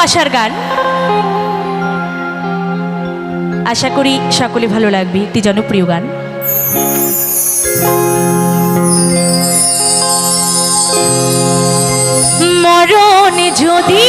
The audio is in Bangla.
ভালোবাসার গান। আশা করি সকলে ভালো লাগবে একটি জনপ্রিয় গান। মরণ যদি